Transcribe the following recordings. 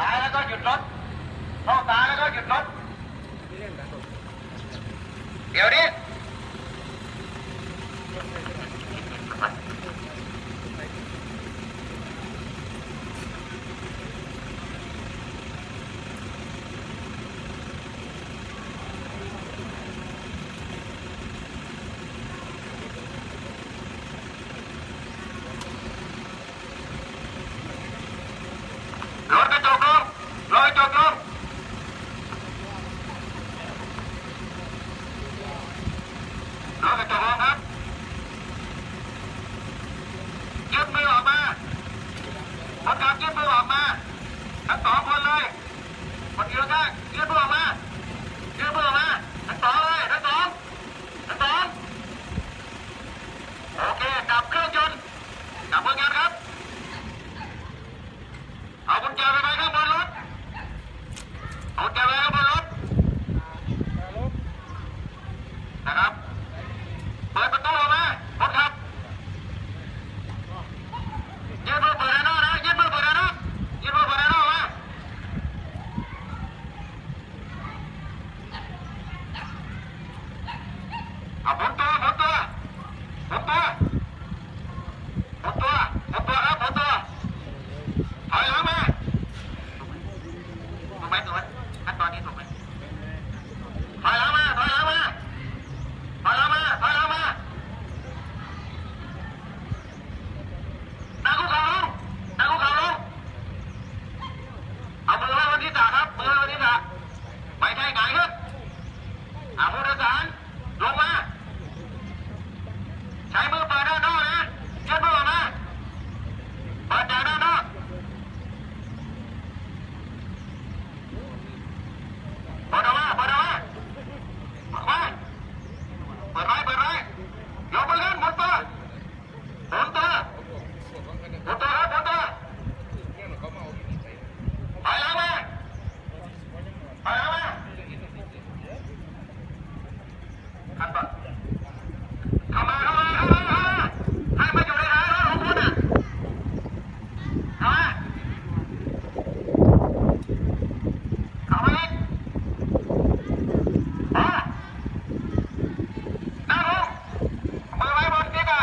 ตายแล้วก็หยุดรถเข้าตายแล้วก็หยุดรถ เดี๋ยวนี้ รถกระจกลงรถกระจกลงรถกระจกลงครับยืดมือออกมา คนขับยืดมือออกมาทั้งสองคนเลยคนเดียวได้ยืดมือออกมายืดมือออกมาทั้งสองเลยทั้งสองทั้งสองโอเคดับเครื่องยนต์ดับเครื่องยนต์ครับเอากุญแจไปไว้ข้างบนรถเอากุญแจไว้ข้างบนรถนะครับ เปิดประตูออกมาคนขับยืดมือเปิดไอ้นอกนะยืดมือเปิดไอ้นอกยืดมือเปิดไอ้นอกมา เอาหมุนตัวหมุนตัวหมุนตัวหมุนตัวหมุนตัวครับหมุนตัว ถอยหลังมาถูกไหมถูกไหมขั้นตอนนี้ถูกไหมถอยหลังมาถอยหลังมาถอยหลังมาถอยหลังมานั่งคุกเข่าลงนั่งคุกเข่าลงเอามือไว้บนที่ตักครับมือไว้บนที่ตักไม่ใช่หงายขึ้นอาผู้โดยสารลงมา ใช้มือเปิดด้านนอกนะยืดมือออกมาเปิดจากด้านนอก เปิดออกมาเปิดออกมาออกมาเปิดไว้เปิดไว้ยกมือขึ้นหมุนตัวหมุนตัวหมุนตัวครับหมุนตัวถอยหลังมาถอยหลังมาขันต่อเข้ามาเข้ามาเข้ามาเข้ามาให้มาอยู่ในท้ายรถของคุณอะเข้ามาเข้ามาเลย อะนั่งลงมือไว้บนที่กะ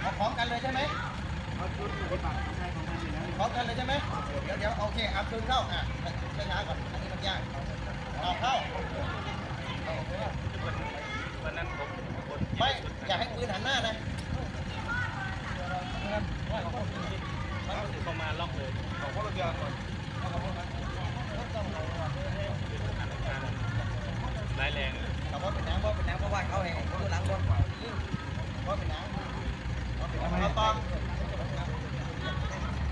เอาพร้อม กันเลยใช่ไหมพร้อมกันเลยใช่ไหมเดี๋ยวเดี๋ยวโอเคอัพคืนเข้าอะช้าๆก่อนอันนี้มันยากเอาเข้าไม่อย่าให้ปืนหันหน้านะประมาณล็อกเลยของพวกเราเดียวก่อน ร้ายแรง แต่ว่าเป็นน้ำว่าเป็นน้ำเพราะว่าเขาเองเขาล้างรถก่อนเพราะเป็นน้ำเพราะเป็นน้ำเขาต้อง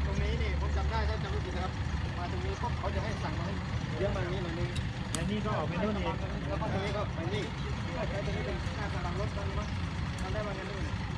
ตรงนี้นี่ผมจำได้ถ้าจำไม่ผิดนะครับ มาตรงนี้ปุ๊บเขาจะให้สั่งมาให้เยอะมานี้หน่อยนึง และ นี่ก็ออกไปนู่นเองแล้วก็ตรงนี้ก็ไปนี่ใช้ตรงนี้เป็นหน้าสลังรถกันนี้มั้งทำได้มาเงินนู่น